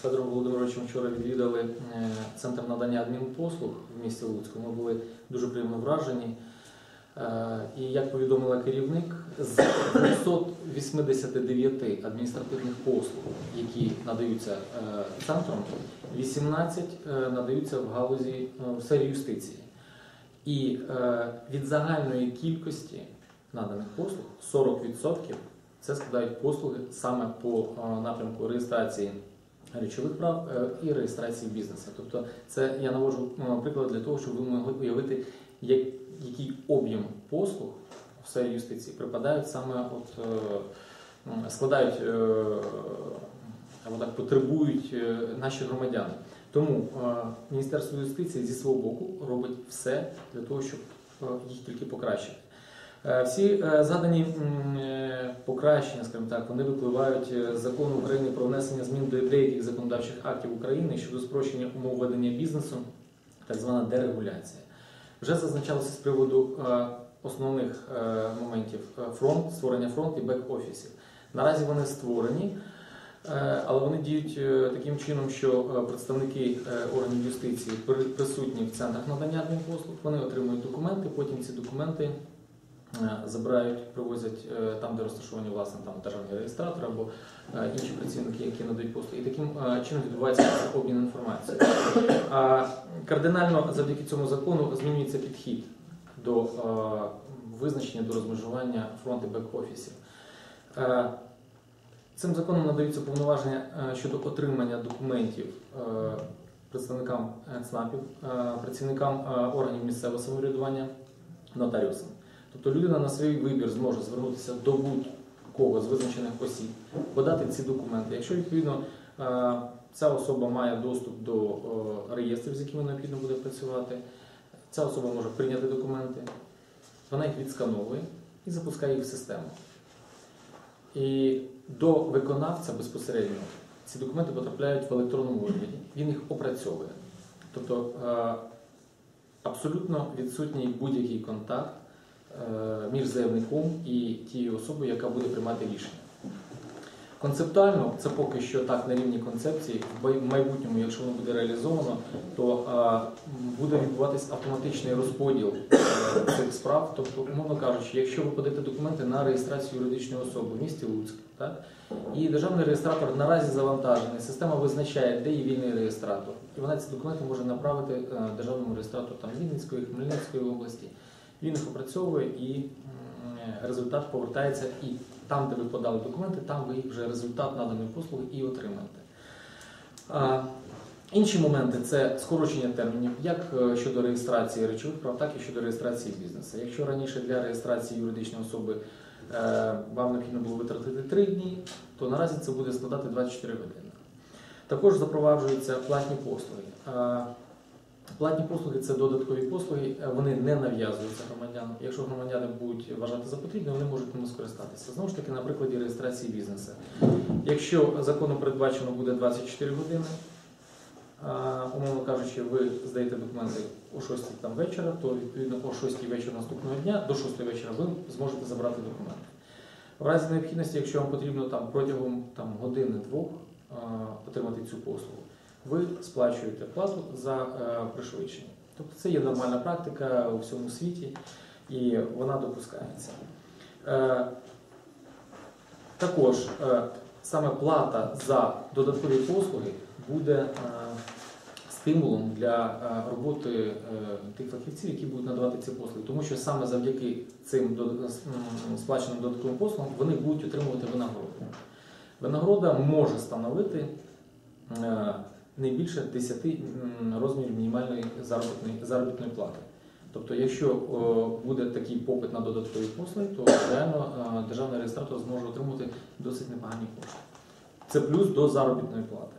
з Федором Володимировичем вчора відвідали е, центр надання адмінпослуг в місті Луцьку. Ми були дуже приємно вражені. Е, І як повідомила керівник, з 289 адміністративних послуг, які надаються е, центром, 18 е, надаються в галузі в сфері юстиції. І від загальної кількості наданих послуг 40% це складають послуги саме по напрямку реєстрації речових прав е, і реєстрації бізнесу. Тобто, це я навожу е, приклад для того, щоб ви могли уявити, як, який об'єм послуг в сфері юстиції припадають саме от. е, складають або так потребують наші громадяни. Тому Міністерство юстиції зі свого боку робить все для того, щоб їх тільки покращити. Е, Всі е, згадані е, покращення, скажімо так, вони випливають з закону України про внесення змін до деяких законодавчих актів України щодо спрощення умов ведення бізнесу, так звана дерегуляція. Вже зазначалося з приводу основних моментів фронт, створення фронт і бек-офісів. Наразі вони створені, але вони діють таким чином, що представники органів юстиції при- присутні в центрах надання адмінпослуг, вони отримують документи, потім ці документи забирають, привозять е, там, де розташовані власне там державний реєстратор або е, інші працівники, які надають послуги. І таким е, чином відбувається обмін інформацією. Кардинально завдяки цьому закону змінюється підхід до е, визначення до розмежування фронт і бек-офісів. Е, Цим законом надаються повноваження е, щодо отримання документів е, представникам ЦНАПів, е, працівникам е, органів місцевого самоврядування, нотаріусам. Тобто людина на свій вибір зможе звернутися до будь-кого з визначених осіб, подати ці документи. Якщо відповідно е, ця особа має доступ до е, реєстрів, з якими необхідно буде працювати, ця особа може прийняти документи, вона їх відскановує і запускає їх в систему. І до виконавця безпосередньо ці документи потрапляють в електронному вигляді. Він їх опрацьовує. Тобто е, абсолютно відсутній будь-який контакт е, між заявником і тією особою, яка буде приймати рішення. Концептуально це поки що так на рівні концепції. В майбутньому, якщо воно буде реалізовано, то е, м, буде відбуватись автоматичний розподіл е, цих справ. Тобто, умовно кажучи, якщо ви подаєте документи на реєстрацію юридичної особи в місті Луцьк, так і державний реєстратор наразі завантажений, система визначає, де є вільний реєстратор, і вона ці документи може направити е, державному реєстратору там Вінницької, Хмельницької області. Він їх опрацьовує і результат повертається і там, де ви подали документи, там ви вже результат наданої послуги і отримаєте. Інші моменти це скорочення термінів, як е, щодо реєстрації речових прав, так і щодо реєстрації бізнесу. Якщо раніше для реєстрації юридичної особи е, вам необхідно було витратити 3 дні, то наразі це буде складати 24 години. Також запроваджуються платні послуги. Платні послуги це додаткові послуги, е, вони не нав'язуються громадянам. Якщо громадяни будуть вважати за потрібне, вони можуть ними скористатися. Знову ж таки, на прикладі реєстрації бізнесу. Якщо законом передбачено буде 24 години, умовно кажучи, ви здаєте документи о 6 там вечора, то відповідно о 6 вечора наступного дня до 6 вечора ви зможете забрати документи. В разі необхідності, якщо вам потрібно там протягом там, години-двох отримати цю послугу, ви сплачуєте плату за е, пришвидшення. Тобто це є нормальна практика у всьому світі і вона допускається. Е, також е, саме плата за додаткові послуги буде стимулом для роботи тих фахівців, які будуть надавати ці послуги. Тому що саме завдяки цим сплаченим додатковим послугам вони будуть отримувати винагороду. Винагорода може становити не більше 10 розмірів мінімальної заробітної, заробітної плати. Тобто, якщо о, буде такий попит на додаткові послуги, то реально е, державний реєстратор зможе отримати досить непогані кошти. Це плюс до заробітної плати.